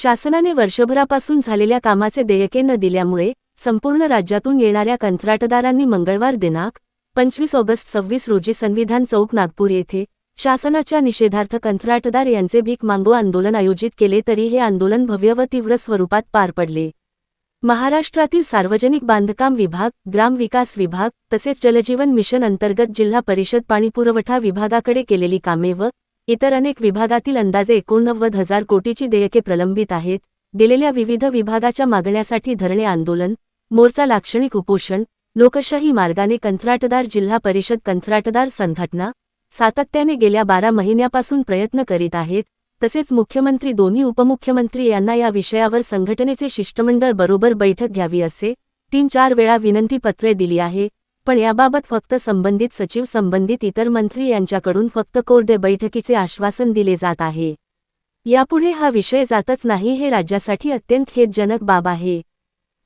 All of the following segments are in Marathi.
शासनाने वर्षभरापासून झालेल्या कामाचे देयके न दिल्यामुळे संपूर्ण राज्यातून येणाऱ्या कंत्राटदारांनी मंगळवार दिनांक पंचवीस ऑगस्ट सव्वीस रोजी संविधान चौक नागपूर येथे शासनाच्या निषेधार्थ कंत्राटदार यांचे भीक मांगो आंदोलन आयोजित केले तरी हे आंदोलन भव्य व तीव्र स्वरूपात पार पडले. महाराष्ट्रातील सार्वजनिक बांधकाम विभाग ग्रामविकास विभाग तसेच जलजीवन मिशन अंतर्गत जिल्हा परिषद पाणीपुरवठा विभागाकडे केलेली कामे व इतर अनेक विभागातील अंदाजे एकोणनव्वद हजार कोटीची देयके प्रलंबित आहेत. दिलेल्या विविध विभागाच्या मागण्यासाठी धरणे आंदोलन मोर्चा लाक्षणिक उपोषण लोकशाही मार्गाने कंत्राटदार जिल्हा परिषद कंत्राटदार संघटना सातत्याने गेल्या बारा महिन्यापासून प्रयत्न करीत आहेत. तसेच मुख्यमंत्री दोन्ही उपमुख्यमंत्री यांना या विषयावर संघटनेचे शिष्टमंडळ बरोबर बैठक घ्यावी असे तीन चार वेळा विनंती पत्रे दिली आहे. पण याबाबत फक्त संबंधित सचिव संबंधित इतर मंत्री यांच्याकडून फक्त कोरडे बैठकीचे आश्वासन दिले जात आहे. यापुढे हा विषय जातच नाही हे राज्यासाठी अत्यंत खेदजनक बाब आहे.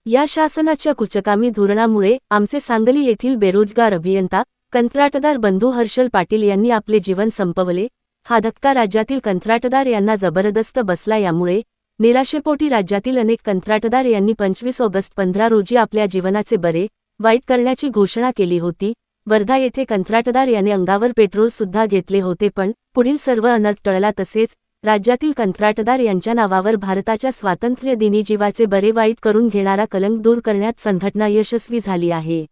या शासनाच्या कुचकामी धोरणामुळे आमचे सांगली येथील बेरोजगार अभियंता कंत्राटदार बंधू हर्षल पाटील यांनी आपले जीवन संपवले. हा धक्का राज्यातील कंत्राटदार यांना जबरदस्त बसला यामुळे निराशेपोटी राज्यातील अनेक कंत्राटदार यांनी पंचवीस ऑगस्ट पंधरा रोजी आपल्या जीवनाचे बरे वाईट करण्याची घोषणा केली होती. वर्धा येथे कंत्राटदार याने अंगावर पेट्रोल सुद्धा घेतले होते पण पुढील सर्व अनर्थ टळला. तसेच राज्यातील कंत्राटदार यांच्या नावावर भारताच्या स्वातंत्र्य दिनी जीवाचे बरे वाईट करून घेणारा कलंक दूर करण्यात संघटना यशस्वी झाली आहे.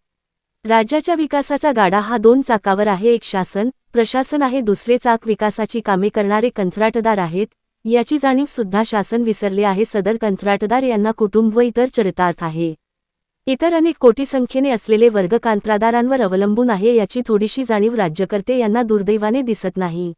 राज्याच्या विकासाचा गाडा हा दोन चाकावर आहे. एक शासन प्रशासन आहे. दुसरे चाक विकासाची कामे करणारे कंत्राटदार आहेत. याची जाणीव सुद्धा शासन विसरले आहे. सदर कंत्राटदार यांना कुटुंब व इतर चरितार्थ आहे. इतर अनेक कोटी संख्येने असलेले वर्ग कंत्राटदारांवर अवलंबून आहे याची थोडीशी जाणीव राज्यकर्ते यांना दुर्दैवाने दिसत नाही.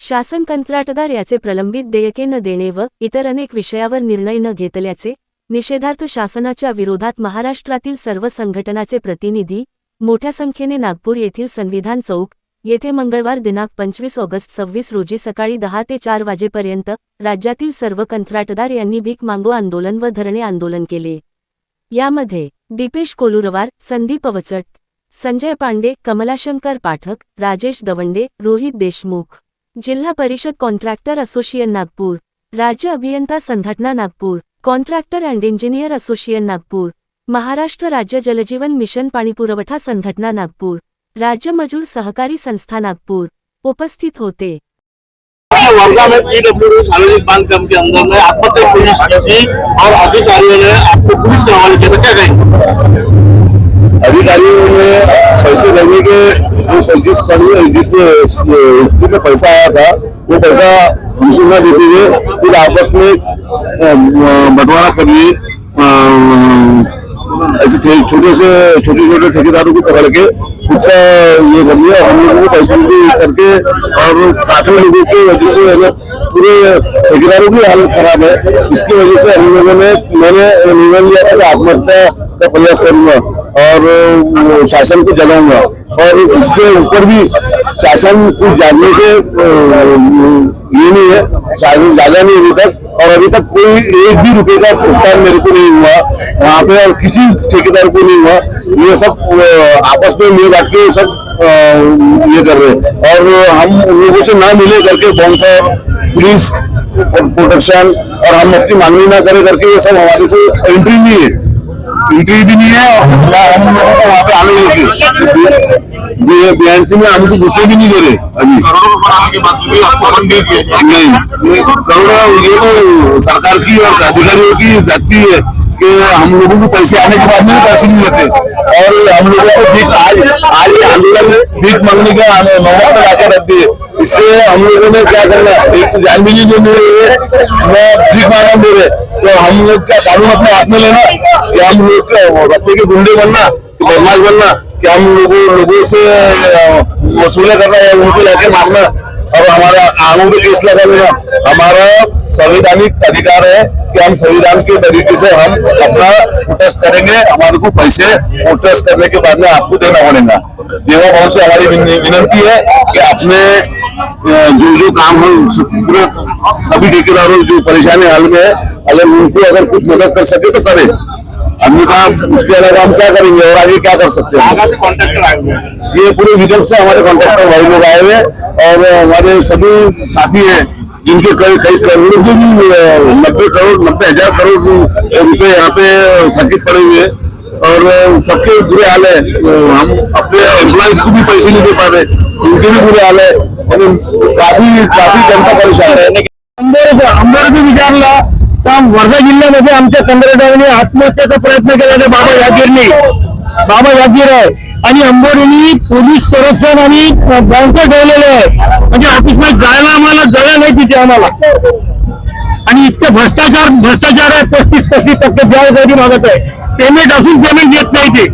शासन कंत्राटदार याचे प्रलंबित देयके न देणे व इतर अनेक विषयावर निर्णय न घेतल्याचे निषेधार्थ शासनाच्या विरोधात महाराष्ट्रातील सर्व संघटनाचे प्रतिनिधी मोठ्या संख्येने नागपूर येथील संविधान चौक येथे मंगळवार दिनांक पंचवीस ऑगस्ट सव्वीस रोजी सकाळी दहा ते चार वाजेपर्यंत राज्यातील सर्व कंत्राटदार यांनी भीक मागो आंदोलन व धरणे आंदोलन केले. यामध्ये दीपेश कोलुरवार संदीप अवचट संजय पांडे कमलाशंकर पाठक राजेश दवंडे रोहित देशमुख. जिल्हा परिषद कॉन्ट्रॅक्टर असोसिएशन नागपूर राज्य अभियंता संघटना Nagpur contractor and engineer association Nagpur Maharashtra राज्य जलजीवन मिशन पाणीपुरवठा संघटना नागपूर राज्य मजूर सहकारी संस्था नागपूर उपस्थित होते. वर्धा में पीडब्ल्यू सार्वजनिक बांधकाम के अंदर में आत्महत्या पुलिस की थी और अधिकारियों ने आपको पुलिस के हवाले किया था क्या? कहेंगे अधिकारियों ने पैसे देने के जिस जिस स्थिति में पैसा आया था वो पैसा हमको न देते हुए फिर आपस में बंटवारा कर लिए ऐसे छोटे से, छोटे छोटे ठेकेदारों को पकड़ के उसका ये कर हम लोगों को पैसे भी करके और काफ़ी लोगों की वजह से पूरे ठेकेदारों की हालत खराब है, इसकी वजह से हम लोगों ने, मैंने निर्णय लिया था कि आत्महत्या का प्रयास करूँगा और शासन को जगाऊँगा। और उसके ऊपर भी शासन कुछ जानने से ये नहीं है शासन जागा नहीं अभी तक। और अभी तक कोई एक भी रुपए का भुगतान मेरे को नहीं हुआ। वहाँ पे और किसी ठेकेदार को नहीं हुआ। ये सब आपस में मिल बांट के सब ये कर रहे हैं। और हम लोगों से ना मिले करके कौन सा पुलिस प्रोटेक्शन और हम अपनी मांगनी ना करे करके ये सब हमारे को एंट्री नहीं है। एंट्री भी नहीं है और हम लोगों को वहाँ पे आने नहीं देते बीएनसी में हमको घुसने भी नहीं दे रहे अभी। को के नहीं, करोड़ों ये तो सरकार की और अधिकारियों की जाती है कि हम लोगों को पैसे आने के बाद में पैसे नहीं देते। और हम लोगों को भीख आज आज ये आंदोलन, भीख मांगने का नौबत पर आकर रख दिए। इससे हम लोगों ने क्या करना, एक तो जान भी नहीं देने दे रहे मैं भीख मांगना दे रहे तो हम लोग क्या कानून अपने हाथ में लेना? कि हम लोग क्या रास्ते के गुंडे बनना कि बदमाश बनना कि हम लोगों लोगों से वसूले करना या उनको लेके मारना? और हमारा कानून पे केस लगा देना। हमारा संवैधानिक अधिकार है कि हम संविधान के तरीके से हम अपना प्रोटेस्ट करेंगे हमारे को पैसे प्रोटेस्ट करने के बाद में आपको देना पड़ेगा। देवा भाव से हमारी विन- विनंती है कि अपने जो जो काम है पूरे सभी ठेकेदारों जो परेशानी हाल में है अगर उनको अगर कुछ मदद कर सके तो करे। अन्यथा उसके अलावा हम क्या करेंगे और आगे क्या कर सकते हैं? आगा से कॉन्ट्रैक्टर आए हुए ये पूरे विदर्भ से हमारे कॉन्ट्रैक्टर भाई लोग आए हुए और हमारे सभी साथी हैं जिनके कई कई करोड़ों के भी नब्बे करोड़ नब्बे हज़ार करोड़ रुपए यहाँ पे थकित पड़े हुए हैं। और सबके बुरे हाल है। हम अपने एम्प्लॉयज़ को भी पैसे नहीं दे पा रहे उनके भी बुरे हाल है। काफ़ी काफ़ी जनता परेशान है। आंबेडकर आंबेडकर विचारला काम वर्धा जिल्ह्यामध्ये आमच्या कंदरेटाने आत्महत्येचा प्रयत्न केला ते बाबा यागीरने. बाबा यागीर आहे. आणि अंबोरीनी पोलीस संरक्षण आणि बँकर ठेवलेले आहे. म्हणजे ऑफिसमध्ये जायला आम्हाला जगा नाही तिथे आम्हाला. आणि इतके भ्रष्टाचार भ्रष्टाचार आहे. पस्तीस पस्तीस टक्के द्यायसाठी मागत आहे. पेमेंट असून पेमेंट येत नाही ते.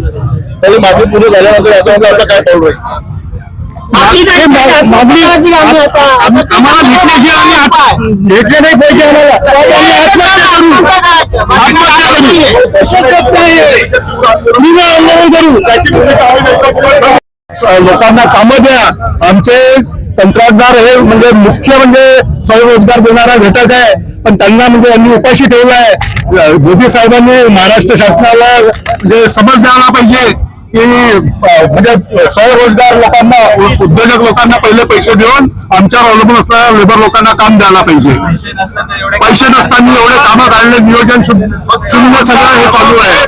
पहिले पूर्ण झाल्यानंतर याच्यामध्ये आता काय पाऊल राहील हे मा- मागणी आम- आम्हाला भेटल्याशिवाय आम्ही आत- भेटले नाही मी आंदोलन करू. लोकांना कामं द्या. आमचे कंत्राटदार हे म्हणजे मुख्य म्हणजे स्वयंरोजगार देणारा घटक आहे. पण त्यांना म्हणजे यांनी उपाशी ठेवला आहे मोदी साहेबांनी महाराष्ट्र शासनाला म्हणजे समज द्यायला पाहिजे. की म्हणजे स्वयंरोजगार लोकांना उद्योजक लोकांना पहिले पैसे देऊन आमच्यावर अवलंबून असणाऱ्या लेबर लोकांना काम द्यायला पाहिजे. पैसे नसताना एवढे कामं काढले नियोजन शून्य सगळं हे चालू आहे.